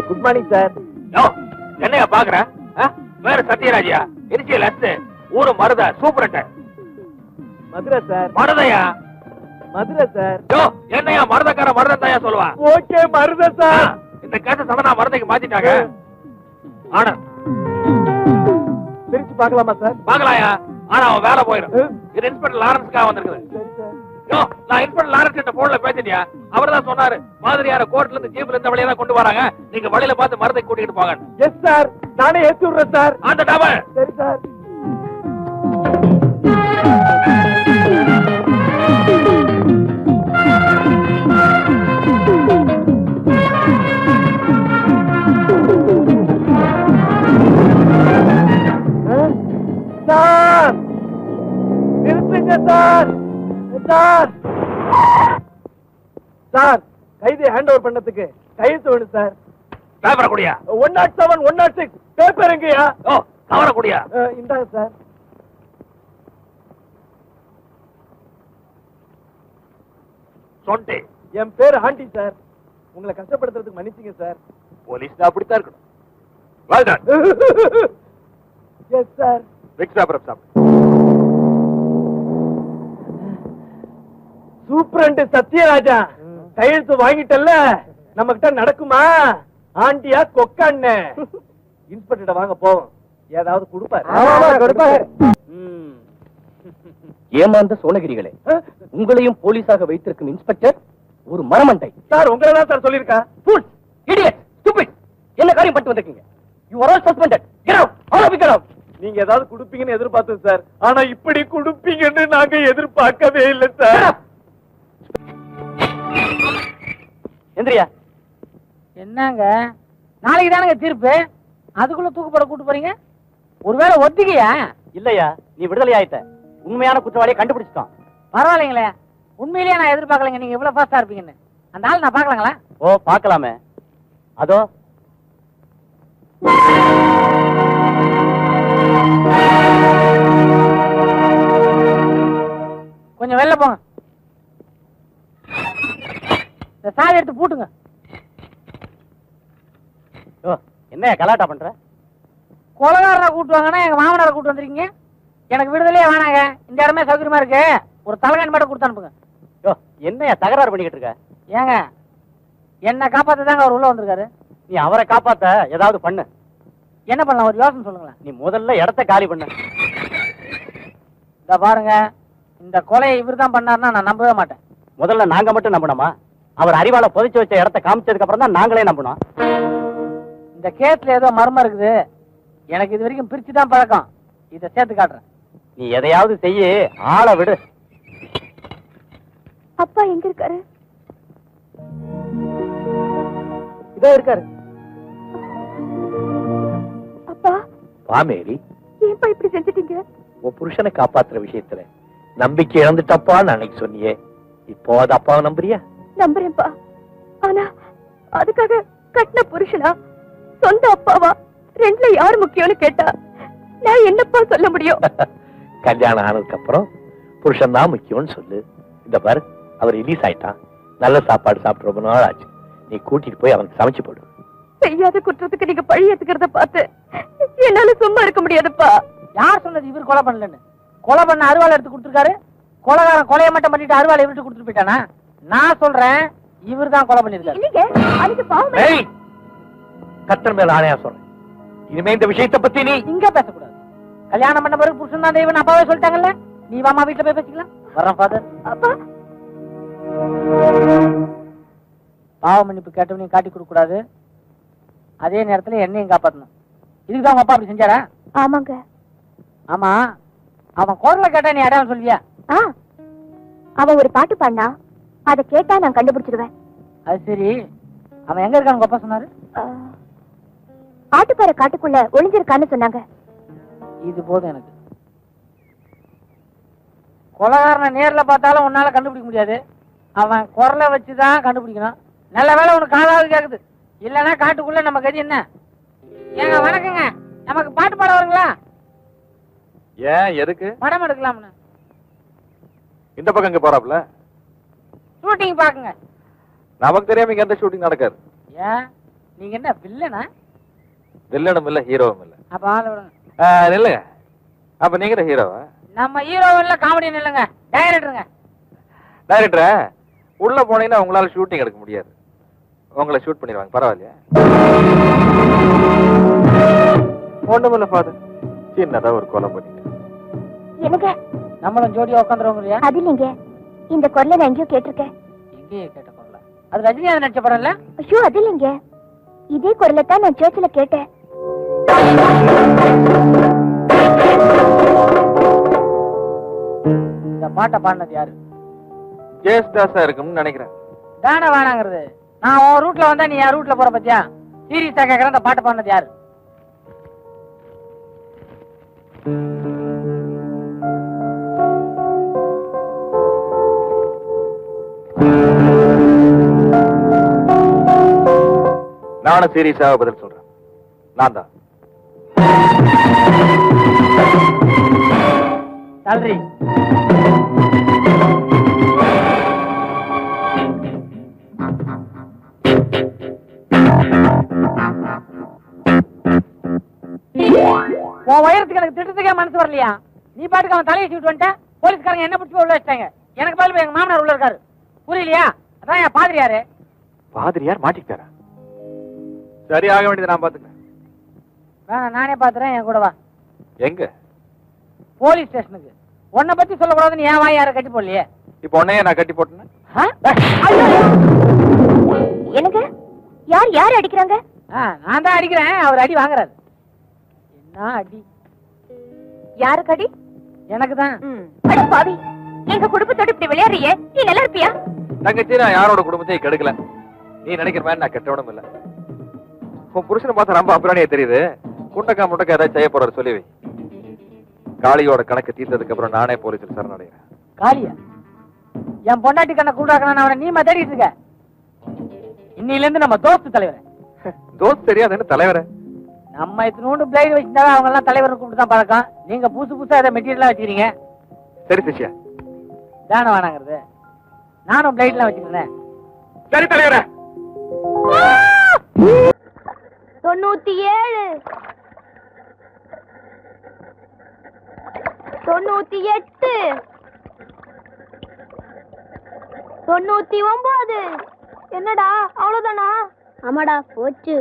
Good morning sir என்னையா பாக்குற? ஆ? வேற சத்யராஜியா. இனிஷியல் எஸ் ஊரு மருத சூப்பரட்ட மதுரை சார் மருதையா? மதுரை சார் என்னையா மருதக்கார மருதத்தாயா சொல்லுவா? ஓகே மருத சார் இந்த கேட்ட சடனா மருதைக்கு மாத்திட்டாங்க. ஆனா பிரிச்சு பார்க்கலாமா சார் பாக்கலாயா ஆனா அவன் வேலை போயிடும். இது இன்ஸ்பெக்டர் லாரன்ஸ்க்காக வந்திருக்குது. யோ நான் இன்ஸ்பெக்டர் லாரன்ஸ் கிட்ட போன்ல பேசிட்டியா? அவர் தான் சொன்னாரு மாதிரியார கோர்ட்ல இருந்து ஜீப்ல இருந்த வழியா கொண்டு வராங்க. நீங்க வழியில பார்த்து மருதை கூட்டிட்டு போங்க எஸ் சார் நானே ஏத்தி விடுறேன் சார் அந்த டபுள் சரி சார் சார் நிறுத்துங்க சார் சார்! சார் கைதி ஹேண்ட் ஓவர் பண்ணதுக்கு கையெழுத்து வேணும் சார். பேப்பரை குடியா one nought seven one nought six paper எங்கயா ஓ கவரை குடியா இந்தாங்க சார். சொன்ட்டு என் பேர் ஆண்டி சார். உங்களை கஷ்டப்படுத்துறதுக்கு மன்னிச்சிங்க சார். போலீஸ் அப்படித்தான் இருக்கணும். done. Yes sir Next paper up, superintendent Sathyaraja. கையெழுத்து வாங்கிட்டல்ல? நம்ம கிட்ட நடக்குமா? ஆண்டியா கொக்கான்னு இன்ஸ்பெக்டர் வாங்க போவோம் ஏதாவது கொடுப்பாரு. கொடுப்பாரு. ஏமாந்த சோழகிரிகளே உங்களையும் போலீஸாக வைத்திருக்கும் இன்ஸ்பெக்டர் ஒரு மரமண்டை. சார் உங்களை தான் சார் சொல்லியிருக்கா? Fools! Idiots! Stupid! என்ன காரியம் பண்ணிட்டு வந்திருக்கீங்க? You are all suspended get out all of get out நீங்க ஏதாவது கொடுப்பீங்கன்னு எதிர்பார்த்தோம் சார். ஆனா இப்படி கொடுப்பீங்கன்னு நாங்க எதிர்பார்க்கவே இல்லை சார். எந்திரியா. என்னங்க? நாளைக்கு தானங்க தீர்ப்பு? அதுக்குள்ள தூக்குப்பட கூட்டு போறீங்க? ஒருவேளை ஒத்திக்கையா? இல்லையா நீ விடுதலை ஆயிட்ட. உண்மையான குற்றவாளியை கண்டுபிடிச்சிட்டான். பரவாயில்லைங்களே. உண்மையிலேயே நான் எதிர்பார்க்கலைங்க. நீங்க இவ்வளவு ஃபாஸ்டா இருப்பீங்கன்னு. அந்த ஆள் நான் பார்க்கலாங்களா? ஓ பார்க்கலாமே. அதோ. கொஞ்சம் வெளில போங்க. இந்த சாவி எடுத்து பூட்டுங்க. ஓ என்ன கலாட்டா பண்ற? கொலகாரனை கூட்டு வாங்கன்னா எங்க மாமனாரை கூட்டு வந்திருக்கீங்க. எனக்கு விடுதலையே வேணாங்க. இந்த இடமே சௌகரியமா இருக்கு. ஒரு தலைகாணி மட்டும் கொடுத்து அனுப்புங்க. யோ என்னையா தகராறு பண்ணிக்கிட்டு இருக்க? ஏங்க என்ன காப்பாத்த தாங்க அவர் உள்ள வந்திருக்காரு. நீ அவரை காப்பாத்த ஏதாவது பண்ணு. என்ன பண்ணலாம்? ஒரு யோசனை சொல்லுங்களேன். நீ முதல்ல இடத்த காலி பண்ணு. இந்த பாருங்க இந்த கொலையை இவர் தான் பண்ணாருன்னா நான் நம்பவே மாட்டேன். முதல்ல நாங்க மட்டும் நம்பணுமா? அவர் அறிவால புதைச்சு வச்ச இடத்த காமிச்சதுக்கு அப்புறம் தான் நாங்களே நம்பணும் இந்த கேஸ்ல ஏதோ மர்மம் இருக்குது. எனக்கு இது வரைக்கும் பிரிச்சு தான் பழக்கம். இதை சேர்த்து காட்டுறேன். நீ எதையாவது செய்ய ஆளை விடு. அப்பா எங்க இருக்காரு? இதோ இருக்காரு. அப்பா பாமேரி ஏன்பா இப்படி செஞ்சிட்டீங்க? உன் புருஷனை காப்பாத்துற விஷயத்துல நம்பிக்கை இழந்துட்டப்பான்னு அன்னைக்கு சொன்னியே. இப்போ அது அப்பாவை நம்புறியா? நம்புறேன்ப்பா ஆனா அதுக்காக கட்டின புருஷனா? சொந்த அப்பாவா? ரெண்டுல யார் முக்கியம்னு கேட்டா? நான் என்னப்பா சொல்ல முடியும்? கல்யாணம் ஆனதுக்கு அப்புறம் புருஷன் தான் முக்கியம்னு சொல்லு. இந்த பாரு அவர் ரிலீஸ் ஆயிட்டான். நல்ல சாப்பாடு சாப்பிட்டு ரொம்ப நாள் ஆச்சு. நீ கூட்டிட்டு போய் அவனுக்கு சமைச்சு போடு. செய்யாத குற்றத்துக்கு நீங்க பழி ஏத்துக்கிறத பார்த்து என்னால சும்மா இருக்க முடியாதுப்பா. யார் சொன்னது இவர் கொலை பண்ணலன்னு? கொலை பண்ண அருவாள் எடுத்து கொடுத்துருக்காரு. கொலைகாரன் கொலையை மட்டும் பண்ணிட்டு அருவாள் இவர்கிட்ட கொடுத்துட்டு போயிட்டானா? நான் சொல்றேன் இவர் தான் கொலை பண்ணிருக்காரு கத்தர் மேல ஆணையா சொல்றேன். இனிமே இந்த விஷயத்தை பத்தி நீ இங்க பேசக்கூடாது. கல்யாணம் பண்ண பிறகு புருஷன் தான் தெய்வம் அப்பாவே சொல்லிட்டாங்கல்ல? நீ வாமா வீட்டுல போய் பேசிக்கலாம். வர்றேன் ஃபாதர் அப்பா. பாவ மன்னிப்பு கேட்டவனையும் காட்டி கொடுக்க கூடாது அதே நேரத்துல என்னையும் காப்பாத்தணும். இதுக்கு தான் உங்க அப்பா அப்படி செஞ்சாரா? ஆமாங்க. ஆமா. அவன் குரலை கேட்டா நீ அடையாளம் சொல்வியா? ஆ. அவன் ஒரு பாட்டு பாடினா அதை கேட்டா நான் கண்டுபிடிச்சிடுவேன். அது சரி. அவன் எங்க இருக்கான்னு உங்க அப்பா சொன்னாரு? ஆட்டுப்பாறை காட்டுக்குள்ள ஒளிஞ்சிருக்கான்னு சொன்னாங்க. இது போதும் எனக்கு. கொலகாரனை நேர்ல பார்த்தாலும் உன்னால கண்டுபிடிக்க முடியாது. அவன் குரலை வச்சுதான் கண்டுபிடிக்கணும். நல்ல வேளை உனக்கு காதாவது கேக்குது. இல்லைன்னா காட்டுக்குள்ள நம்ம கதி என்ன? ஏங்க வணக்கங்க. நமக்கு பாட்டு பாட வருங்களா? ஏன் எதுக்கு? படம் எடுக்கலாம்னு. இந்த பக்கம் இங்க போறாப்ல ஷூட்டிங் பாக்குங்க. நமக்கு தெரியாம இங்க எந்த ஷூட்டிங் நடக்காது. ஏன்? நீங்க என்ன வில்லனா வில்லனும் இல்ல ஹீரோவும் இல்ல. அப்ப ஆள விடுங்க. ஆ, நில்லுங்க. அப்ப நீங்க தான் ஹீரோவா நம்ம ஹீரோ இல்ல காமெடி இல்லைங்க டைரக்டருங்க டைரக்டரா உள்ள போனீங்கன்னா உங்களால ஷூட்டிங் எடுக்க முடியாது. உங்களை ஷூட் பண்ணிடுவாங்க பரவாயில்லையா? ஒண்ணுமில்ல ஃபாதர் சின்னதா ஒரு கொலை பண்ணிட்டேன். எனக்கு நம்மளும் ஜோடியா உட்காந்துருவோங்க அது இல்லைங்க. இந்த குரலை நான் எங்கேயோ கேட்டிருக்கேன். எங்கேயே கேட்ட குரல. அது ரஜினிகாந்த் நடிச்ச படம் இல்ல ஐயோ அது இல்லைங்க. இதே குரலை தான் நான் சர்ச்சில் கேட்டேன். இந்த பாட்டை பாடினது யாரு? ஜேஸ்தாஸா இருக்கும்னு நினைக்கிறேன். தானே வேணாங்கிறது நான் உன் ரூட்ல வந்தா நீ என் ரூட்ல போற பத்தியா? சீரியஸா கேக்குறேன் இந்த பாட்டு பாடினது யாரு? நானும் சீரியஸாக பதில் சொல்றேன். நான் தான். உன் உயரத்துக்கு எனக்கு திட்டத்துக்கே மனசு வரலையா? நீ பாட்டுக்கு அவன் தலையை சீட்டு வந்துட்ட? போலீஸ்காரங்க என்ன பிடிச்சி உள்ள வச்சிட்டாங்க? எனக்கு பதில் எங்க மாமனார் உள்ள இருக்காரு. புரியலையா? அதான் என் பாதிரியாரு. பாதிரியார் மாட்டிக்கிட்டாரா? சரி ஆக வேண்டியது நான் பாத்துக்கிறேன் வேணாம் நானே பாத்துறேன் என் கூட வா. எங்க? போலீஸ் ஸ்டேஷனுக்கு. உன்னை பத்தி சொல்லக்கூடாதுன்னு ஏன் வாய் யாரை கட்டி போடலையே. இப்போ உன்னையே நான் கட்டி போட்டேன்? எனக்கு யார் யார் அடிக்கிறாங்க? ஆ, நான் தான் அடிக்கிறேன் அவர் அடி வாங்குறாரு. என்ன அடி? யாருக்கு அடி? எனக்கு தான். அடி பாவி எங்க குடும்பத்தோட இப்படி விளையாடுறியே? நீ நல்லா இருப்பியா? தங்கச்சி நான் யாரோட குடும்பத்தையும் கெடுக்கல. நீ நினைக்கிற மாதிரி நான் கெட்டவனும் இல்ல. உன் புருஷனை பார்த்தா ரொம்ப அப்புறானியே தெரியுது. குண்டக்கா முண்டக்கா ஏதாச்சும் செய்ய போறாரு சொல்லி வை. காளியோட கணக்கு தீர்த்ததுக்கு அப்புறம் நானே போலீஸில் சரணடைகிறேன். காளியா? என் பொண்டாட்டி கண்ணை கூடாக்கணும் அவனை நீமா தேடிட்டு இருக்க. இன்னில இருந்து நம்ம தோஸ்து தலைவர். தோஸ்த் தெரியாதுன்னு தலைவரே? நம்ம இத்தினோண்டு பிளேடு வச்சிருந்தாலும் அவங்க எல்லாம் தலைவர் கூப்பிட்டு தான் பழக்கம். நீங்க புதுசு புதுசா அதை மெட்டீரியலா வச்சுக்கிறீங்க? சரி சிஷ்யா. தானே வேணாங்கிறது நானும் பிளேட்லாம் வச்சுக்கிறேன். சரி தலைவரே. தொண்ணூத்தி ஏழு தொண்ணூத்தி எட்டு தொண்ணூத்தி ஒன்பது என்னடா அவ்வளவுதானா? ஆமாடா போச்சு.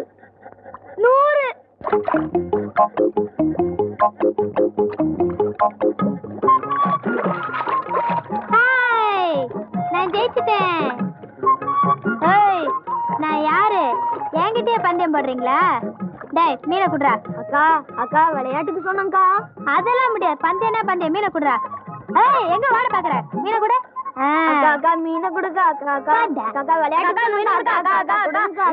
நூறு. நான் ஜெயிச்சிட்டேன். என்கிட்டயே பந்தயம் போடுறீங்களா? டேய் மீனை குடுறா. அக்கா அக்கா விளையாட்டுக்கு சொன்னங்கா அதெல்லாம் முடியாது. பந்தயம்னா பந்தயம்? மீனை குடுறா. ஏய் எங்க வாட பாக்குற? மீனை குடு. அக்கா அக்கா மீனை குடுக்கா. அக்கா அக்கா அக்கா விளையாட்டுக்கு மீனை குடுக்கா. அக்கா அக்கா.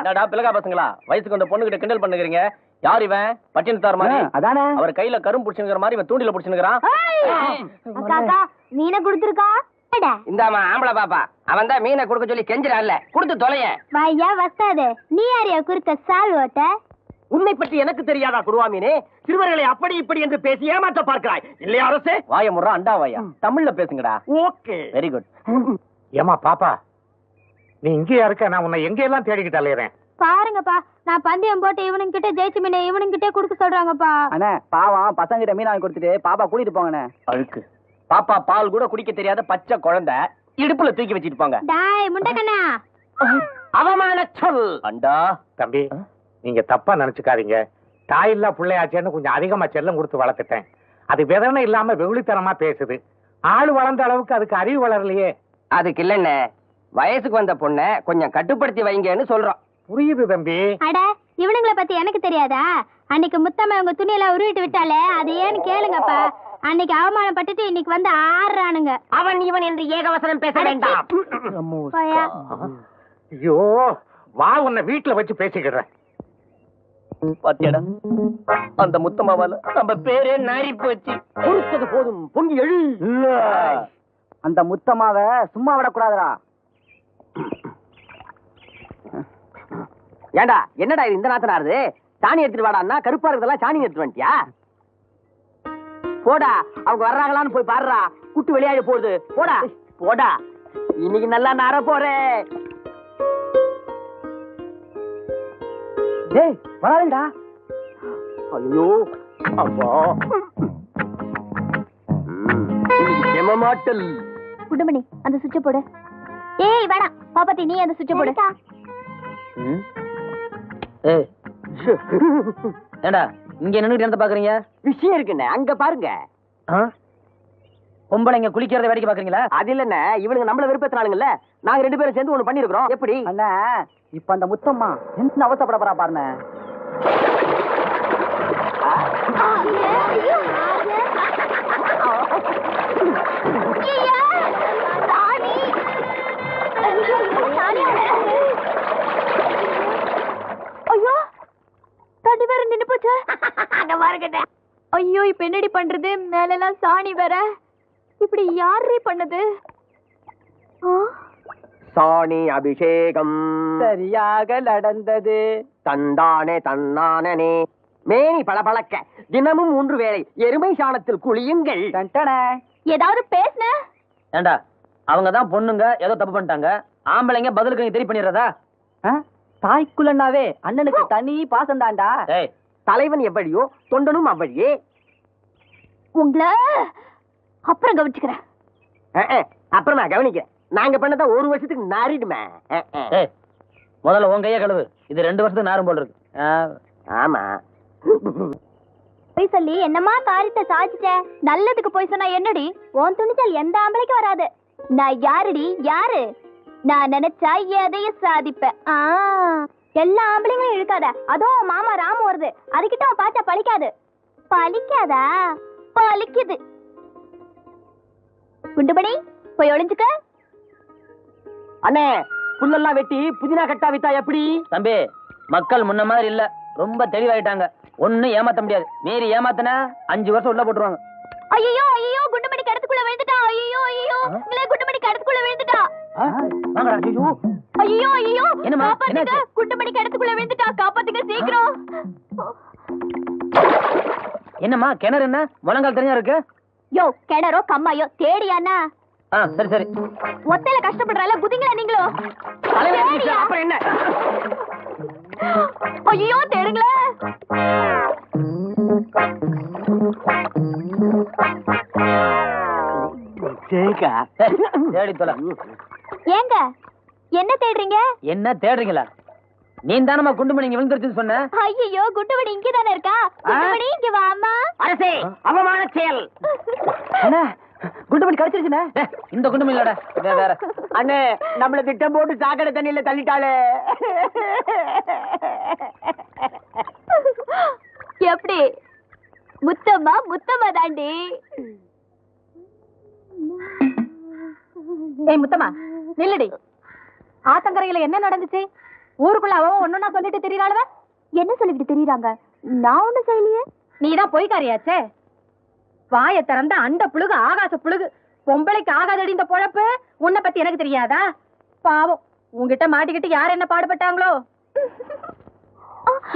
என்னடா பிளகா பசங்களா? வயசுக்கு வந்த பொண்ணு கிட்ட கிண்டல் பண்ணுகிறீங்க? யார் இவன்? பட்டினத்தார் மாதிரி. அதானே? அவர் கையில கரும் புடிச்சுங்கிற மாதிரி இவன் தூண்டில புடிச்சுங்கிறான் அக்கா அக்கா மீனை குடுத்துருக்கா? இந்தாமா ஆம்பளை பாப்பா. அவன் தான் மீனை கொடுக்க சொல்லி கெஞ்சிடான்ல கொடுத்து தொலைய. வையா வஸ்தாது நீ யாரையா குறுக்க சால் ஓட்ட? உன்னை பற்றி எனக்கு தெரியாதா குருவாமீனே? சிறுவர்களை அப்படி இப்படி என்று பேசி ஏமாற்ற பார்க்கிறாய். இல்லையா அரசே? வாய முறா அண்டா வாயா. தமிழ்ல பேசுங்கடா. ஓகே. வெரி குட் ஏமா பாப்பா நீ இங்கேயா இருக்க? நான் உன்னை எங்கெல்லாம் தேடிக்கிட்டு அலையிறேன்? பாருங்கப்பா நான் பந்தயம் போட்டு இவனுங்க கிட்ட ஜெயிச்சு மீனை இவனுங்க கிட்ட கொடுக்க சொல்றாங்கப்பா. அண்ணே பாவம் பசங்க கிட்ட மீன் வாங்கி கொடுத்துட்டு பாப்பா கூட்டிட்டு போங்கண்ணே. அழுக்கு. பாப்பா பால் கூட குடிக்க தெரியாத பச்சை குழந்தை இடுப்புல தூக்கி வச்சிட்டு போங்க டாய் முண்டக்கண்ணா அவமான சொல். அண்டா தம்பி நீங்க தப்பா நினைச்சுக்காதீங்க. தாயில்லா பிள்ளையாச்சேன்னு கொஞ்சம் அதிகமா செல்லம் கொடுத்து வளர்த்துட்டேன். அது விதனை இல்லாம வெகுளித்தனமா பேசுது. ஆள் வளர்ந்த அளவுக்கு அதுக்கு அறிவு வளரலையே. அதுக்கு இல்லண்ணே. வயசுக்கு வந்த பொண்ண கொஞ்சம் கட்டுப்படுத்தி வைங்கன்னு சொல்றோம். புரியுது தம்பி. அட இவனுங்கள பத்தி எனக்கு தெரியாதா? அன்னைக்கு முத்தம்மா உங்க துணியெல்லாம் உருவிட்டு விட்டாலே அது ஏன்னு கேளுங்கப்பா. அன்னைக்கு அவமானப்பட்டுட்டு இன்னைக்கு வந்து ஆடுறானுங்க அவன் இவன் என்று ஏகவசனம் பேச வேண்டாம். ஐயோ வா உன்னை வீட்டுல வச்சு பேசிக்கிடுறேன் பாத்தியாடா அந்த முத்தமாவால நம்ம பேரே நாரி போச்சு பொறுத்தது போதும் பொங்கி எழு. அந்த முத்தமாவ சும்மா விடக்கூடாதுடா. ஏண்டா என்னடா இது இந்த நாத்தனாருது? சாணி எடுத்துட்டு வாடான்னா கருப்பா இருக்கிறதெல்லாம் சாணி எடுத்துட்டு வந்துட்டியா? போடா அவங்க வர்றாங்களான்னு போய் பாருடா. குட்டு வெளியாகி போகுது. போடா. போடா. இன்னைக்கு நல்லா நார போறேன் டேய் வராதுடா ஐயோ அப்பா. மாட்டல். குடுமணி அந்த சுவிட்ச போடு. ஏய் வேணாம் பாப்பாத்தி நீ அந்த சுவிட்ச போடு. ஏய். ஏண்டா இங்க நின்னுட்டு என்ன பாக்குறீங்க? விஷயம் இருக்குண்ணே. அங்க பாருங்க. பொம்பளைங்க குளிக்கிறத வேடிக்கை பாக்குறீங்களா அது இல்லண்ணே. இவனுங்க நம்மள விருப்பத்தினாலுங்கல்ல நாங்க ரெண்டு பேரும் சேர்ந்து ஒண்ணு பண்ணிருக்கிறோம் எப்படி? அண்ணா இப்ப அந்த முத்தம்மா என்ன அவசப்பட போறா பாருங்க ஐயோ தண்ணி வேற நின்னு போச்சு. அங்க பாருங்க ஐயோ இப்ப என்னடி பண்றது? மேல எல்லாம் சாணி வேற. இப்படி யாரு பண்ணது? ஆ? சாணி அபிஷேகம். சரியாக நடந்தது. தந்தானே தன்னானே மேனி பளபளக்க தினமும் மூன்று வேளை எருமை சாணத்தில் குளியுங்கள். ஏதாவது பேசுன? ஏண்டா அவங்க தான் பொண்ணுங்க ஏதோ தப்பு பண்ணிட்டாங்க. ஆம்பளைங்க பதிலுக்கு நீ தெரி பண்ணிடுறதா? தாய்க்குள்ளனாவே அண்ணனுக்கு தனி பாசம் தான்டா ஏய் தலைவன் எவ்வழியோ தொண்டனும் அவ்வழியே. உங்களை அப்புறம் கவனிச்சுக்கிறேன். அப்புறம் நான் கவனிக்கிறேன் நாங்க பண்ணதா ஒரு வருஷத்துக்கு நாரிடுமே முதல்ல உன் கையை கழுவு. இது ரெண்டு வருஷத்துக்கு நாரும் போல் இருக்கு. ஆமா. போய் சொல்லி என்னமா காரியத்தை சாதிச்சிட்ட நல்லதுக்கு போய் சொன்னா என்னடி? உன் துணிச்சல் எந்த ஆம்பளைக்கும் வராது? நான் யாருடி? யாரு? நான் நினைச்சா எதையும் சாதிப்பேன். ஆ, எல்லா ஆம்பளைங்களும் இழுக்காத. அதுவும் மாமா ராமு வருது. அதுகிட்ட அவன் பார்த்தா பழிக்காது. பழிக்காதா? பழிக்குது. குண்டுபடி போய் ஒளிஞ்சுக்க. அண்ணே புல்லெல்லாம் வெட்டி புதினா கட்டா வித்தா எப்படி? தம்பி மக்கள் முன்ன மாதிரி இல்ல. ரொம்ப தெளிவாயிட்டாங்க. ஒண்ணும் ஏமாத்த முடியாது. மீறி ஏமாத்தினா அஞ்சு வருஷம் உள்ள போட்டுருவாங்க. ஐயோ ஐயோ குண்டுமணி கிடத்துக்குள்ள விழுந்துட்டா. ஐயோ ஐயோ வாங்கடா ஐயோ. ஐயோ ஐயோ. என்னம்மா? காப்பாத்துங்க. என்னாச்சு? குண்டுமணி கிடத்துக்குள்ள விழுந்துட்டா. காப்பாத்துங்க சீக்கிரம். என்னம்மா கிணறு என்ன? முழங்கால் தெரிஞ்சா இருக்கு? யோ கிணறோ கம்மாயோ தேடியாண்ணா. ஆ சரி சரி. ஒத்தையில கஷ்டப்படுறால குதிங்களா தேடியா? அப்புறம் என்ன? ஐயோ தேடுங்களே. ஏய், தேடி தொலை. ஏங்க என்ன தேடுறீங்க? என்ன தேடுறீங்களா? நீ தானம்மா குண்டு மணி இங்க விழுந்துருச்சுன்னு சொன்ன? ஐயோ குண்டுமணி இங்க தானே இருக்கா குண்டுமணி இங்க வாமா அரசே அவமான செயல். அண்ணா குண்டு மணி கடிச்சிருச்சுண்ணே இந்த குண்டு மணி இல்லடா. வேற வேற. அண்ணே நம்மள திட்டம் போட்டு சாக்கடை தண்ணியில தள்ளிட்டாளே. எப்படி? முத்தம்மா முத்தம்மா தாண்டி. ஏய் முத்தமா நில்லுடி. ஆத்தங்கரையில என்ன நடந்துச்சு? ஊருக்குள்ள அவன் நான் சொல்லிட்டு தெரியறாளவ? என்ன சொல்லிட்டு தெரியுறாங்க? நான் ஒண்ணு செய்யலையே. நீதான் பொய்க்காரியாச்சே? வாயை திறந்த அந்த புழுகு ஆகாச புழுகு. பொம்பளைக்கு ஆகாதடி இந்த பொழப்பு? உன்னை பத்தி எனக்கு தெரியாதா? பாவம் உன்கிட்ட மாட்டிக்கிட்டு யார் என்ன பாடுபட்டாங்களோ?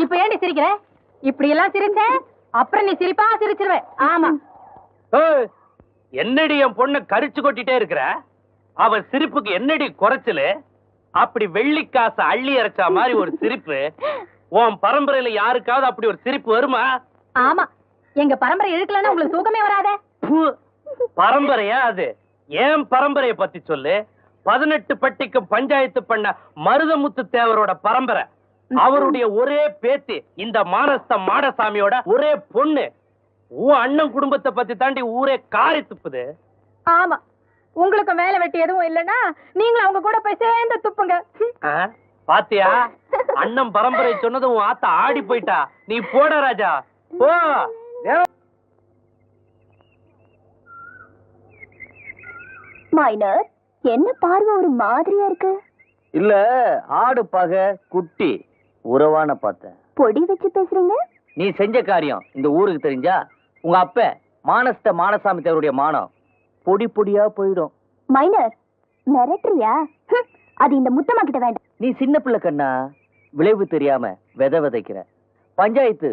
இப்ப ஏண்டி சிரிக்கிற? இப்படி எல்லாம் சிரிச்ச? அப்புறம் நீ சிரிப்பா சிரிச்சிருவ. ஆமா. என்னடி என் பொண்ண கரிச்சு கொட்டிட்டே இருக்கிற? அவ சிரிப்புக்கு என்னடி குறைச்சலு? அப்படி வெள்ளிக்காசு அள்ளி அரைச்சா மாதிரி ஒரு சிரிப்பு. உன் பரம்பரையில யாருக்காவது அப்படி ஒரு சிரிப்பு வருமா? ஆமா. எங்க பரம்பரை இழுக்கலன்னா உங்களுக்கு தூக்கமே வராதே. பரம்பரையா அது? ஏன் பரம்பரைய பத்தி சொல்லு? பதினெட்டு பட்டிக்கு பஞ்சாயத்து பண்ண மருதமுத்து தேவரோட பரம்பரை. அவருடைய ஒரே பேத்தி இந்த மானஸ்த மாடசாமியோட ஒரே பொண்ணு. உன் அண்ணன் குடும்பத்தை பத்தி தாண்டி ஊரே காரி துப்புது. ஆமா. உங்களுக்கு வேலை வெட்டி எதுவும் இல்லைன்னா நீங்களும் அவங்க கூட போய் சேர்ந்து துப்புங்க. ஆ? பாத்தியா? அண்ணன் பரம்பரை சொன்னது உன் ஆத்தா ஆடி போயிட்டா. நீ போட ராஜா. போ. மைனர் என்ன பார்வை ஒரு மாதிரியா இருக்கு? இல்ல ஆடு பகை குட்டி உறவான பார்த்தேன். பொடி வச்சு பேசுறீங்க? நீ செஞ்ச காரியம் இந்த ஊருக்கு தெரிஞ்சா உங்க அப்ப மானஸ்த மானசாமி தேவருடைய மானம் பொடி பொடியா போயிடும். மைனர் மிரட்டுறியா? அது இந்த முத்தம்மா கிட்ட வேண்டாம். நீ சின்ன பிள்ளை கண்ணா விளைவு தெரியாம விதை விதைக்கிற. பஞ்சாயத்து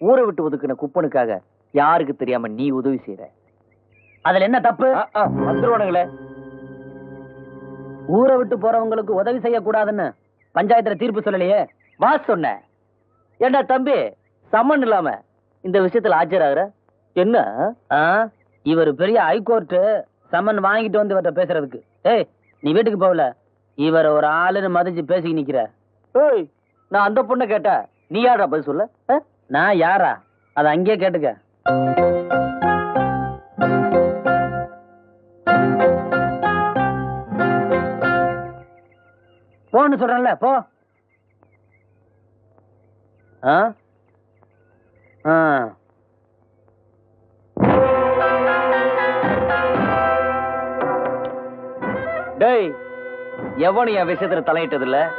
ஊரை விட்டு ஒதுக்குன குப்பனுக்காக யாருக்கு தெரியாம நீ உதவி செய்யற அதுல என்ன தப்பு? வந்துருவானுங்களே. ஊரை விட்டு போறவங்களுக்கு உதவி செய்யக்கூடாதுன்னு பஞ்சாயத்துல தீர்ப்பு சொல்லலையே? வா சொன்ன. ஏண்டா தம்பி சம்மன் இல்லாம இந்த விஷயத்துல ஆஜராகிற? என்ன? ஆ? இவர் பெரிய ஹைகோர்ட் சம்மன் வாங்கிட்டு வந்து இவர்கிட்ட பேசுறதுக்கு. ஏய் நீ வீட்டுக்கு போகல. இவர் ஒரு ஆளுன்னு மதிச்சு பேசி நிக்கிற. ஏய் நான் அந்த பொண்ணை கேட்ட நீ யாரா பதில் சொல்ல? ஆ? நான் யாரா? அத அங்கேயே கேட்டுக்க. போன்னு சொல்றேன்ல போ. ஆ? ஆ. டேய் எவனும் என் விஷயத்துல தலையிட்டது இல்ல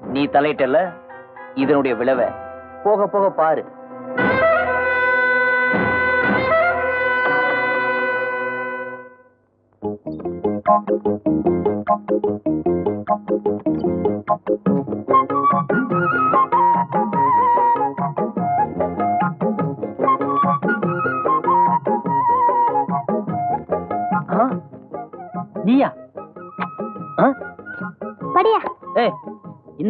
நீ தலையிட்டல? இதனுடைய விளைவை. போக போக பாரு. ஆ?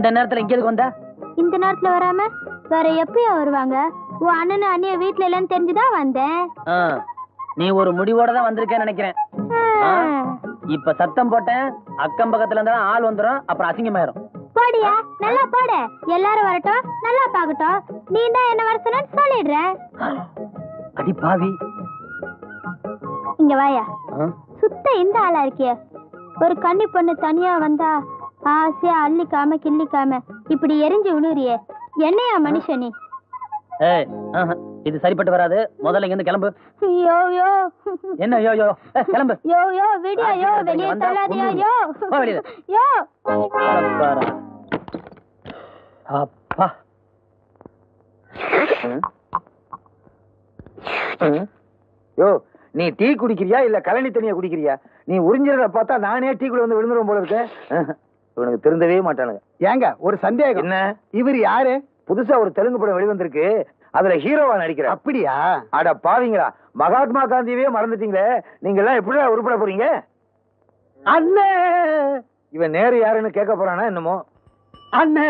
இந்த நேரத்துல இங்க எதுக்கு வந்த? இந்த நேரத்துல வராம? வேற எப்பயா வருவாங்க? உன் அண்ணனு அண்ணிய வீட்ல இல்லைன்னு தெரிஞ்சுதான் வந்தேன். ஆ, நீ ஒரு முடிவோட தான் வந்திருக்கேன்னு நினைக்கிறேன். ஆ? இப்ப சத்தம் போட்டேன் அக்கம் பக்கத்துல இருந்தா ஆள் வந்துரும் அப்புறம் அசிங்கமாயிரும். போடியா? நல்லா போடு. எல்லாரும் வரட்டும் நல்லா பாக்கட்டும் நீ தான் என்ன வர சொன்னு சொல்லிடுறேன். அடி பாவி. இங்க வாயா. ஆ? சுத்த இந்த ஆளா இருக்கிய. ஒரு கன்னி பொண்ணு தனியா வந்தா ஆசையா அள்ளிக்காம கிள்ளிக்காம இப்படி எரிஞ்சு விழுறியே என்னையா மனுஷன்? ஏய் இது சரிப்பட்டு வராது. முதல்ல இங்க இருந்து கிளம்பு. யோ யோ என்ன யோ கிளம்பு. யோ யோ விடியா வெளியே போ. அப்பா. யோ நீ டீ குடிக்கிறியா இல்ல கழனி தண்ணியா குடிக்கிறியா? நீ உறிஞ்சிறத பார்த்தா நானே டீ குடி வந்து விழுந்துரும் போல இருக்கேன் இவனுக்கு திருந்தவே மாட்டானுங்க. ஏங்க ஒரு சந்தேகம். என்ன? இவர் யாரு? புதுசா ஒரு தெலுங்கு படம் வெளிவந்திருக்கு. அதுல ஹீரோவா நடிக்கிற அப்படியா? அட பாவீங்களா. மகாத்மா காந்தியவே மறந்துட்டீங்களே. நீங்க எல்லாம் எப்படிடா உருப்பட போறீங்க? அண்ணே! இவன் நேரு யாருன்னு கேட்க போறானா என்னமோ? அண்ணே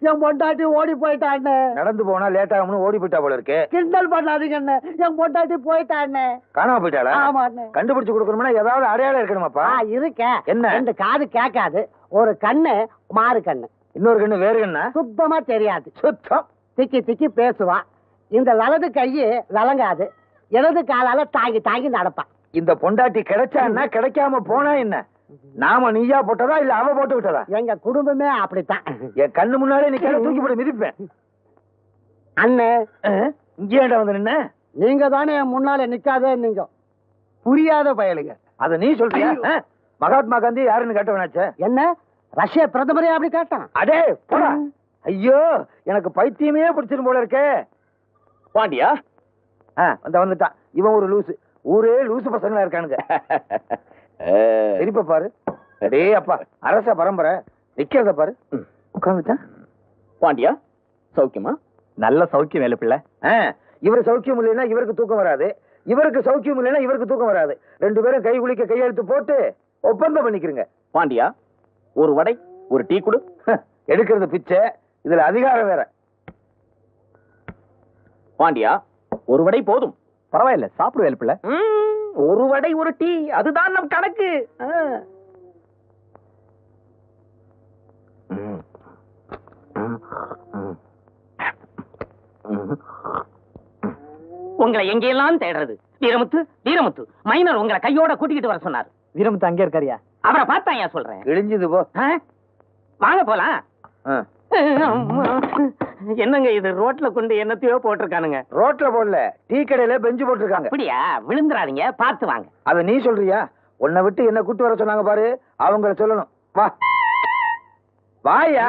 என் பொண்டாட்டி ஓடி போயிட்டா அண்ணே. நடந்து போனா லேட் ஆகும்னு ஓடி போயிட்டா போல இருக்கு. கிண்டல் பண்ணாதீங்க அண்ணே. என் பொண்டாட்டி போயிட்டா அண்ணே. காணாம போயிட்டாளா? ஆமா அண்ணே. கண்டுபிடிச்சு கொடுக்கணும்னா ஏதாவது அடையாளம் இருக்கணுமாப்பா? ஆ இருக்க என்ன? ரெண்டு காது கேட்காது. ஒரு கண்ணு மாறு கண்ணு. இன்னொரு கண்ணு வேறு கண்ணா? சுத்தமா தெரியாது. சுத்தம். திக்கி திக்கி பேசுவா. இந்த வலது கையு விளங்காது. இடது காலால தாங்கி தாங்கி நடப்பான் இந்த பொண்டாட்டி கிடைச்சான்னா கிடைக்காம போனா என்ன? நாம நீயா போட்டதா இல்ல அவ போட்டு விட்டதா? எங்க குடும்பமே அப்படித்தான். என் கண்ணு முன்னாலே நீ தூக்கி போட்டு மிதிப்பேன் அண்ணே. இங்கேயாண்டா வந்து நின்ன? நீங்க தானே என் முன்னால நிக்காதே நீங்க புரியாத பயலுங்க. அத நீ சொல்றியா? மகாத்மா காந்தி யாருன்னு கேட்டவனாச்சே? என்ன? ரஷ்ய பிரதமரே அப்படி கேட்டான். அடே போடா. ஐயோ எனக்கு பைத்தியமே பிடிச்சிரும் போல இருக்கே. பாண்டியா ஆ, வந்த வந்துட்டான் இவன் ஒரு லூசு. ஊரே லூசு பசங்களா இருக்கானுங்க. சிரிப்ப பாரு. அடே அப்பா அரச பரம்பரை. நிக்கிறத பாரு. உட்காந்துட்டான் பாண்டியா சௌக்கியமா? நல்ல சௌக்கியம் வேலை பிள்ளை. ஆ, இவர் சௌக்கியம் இல்லைன்னா இவருக்கு தூக்கம் வராது. இவருக்கு சௌக்கியம் இல்லைன்னா இவருக்கு தூக்கம் வராது. ரெண்டு பேரும் கை குளிக்க கையெழுத்து போட்டு ஒப்பந்தம் பண்ணிக்கிறங்க. பாண்டியா ஒரு வடை ஒரு டீ குடு. எடுக்கிறது பிச்சை இதுல அதிகாரம் வேற. பாண்டியா ஒரு வடை போதும். பரவாயில்ல சாப்பிடு வேலை பிள்ளை ஒரு வடை ஒரு டீ அதுதான் நம் கணக்கு. உங்களை எங்கெல்லாம் தேடுறது? வீரமுத்து வீரமுத்து மைனர் உங்களை கையோட கூட்டிக்கிட்டு வர சொன்னார். வீரமுத்து அங்கே இருக்காரியா? அவரை பார்த்தா ஏன் சொல்றேன்? இழிஞ்சுது போ? வாங்க போலாம். என்னங்க இது? ரோட்ல கொண்டு என்னத்தையோ போட்டிருக்கானுங்க. ரோட்ல போடல. டீ கடையில பெஞ்சு போட்டிருக்காங்க. அப்படியா? விழுந்துறாதீங்க. பார்த்து வாங்க. அத நீ சொல்றியா? உன்னை விட்டு என்ன கூட்டு வர சொன்னாங்க பாரு. அவங்கள சொல்லணும். வா. வாயா.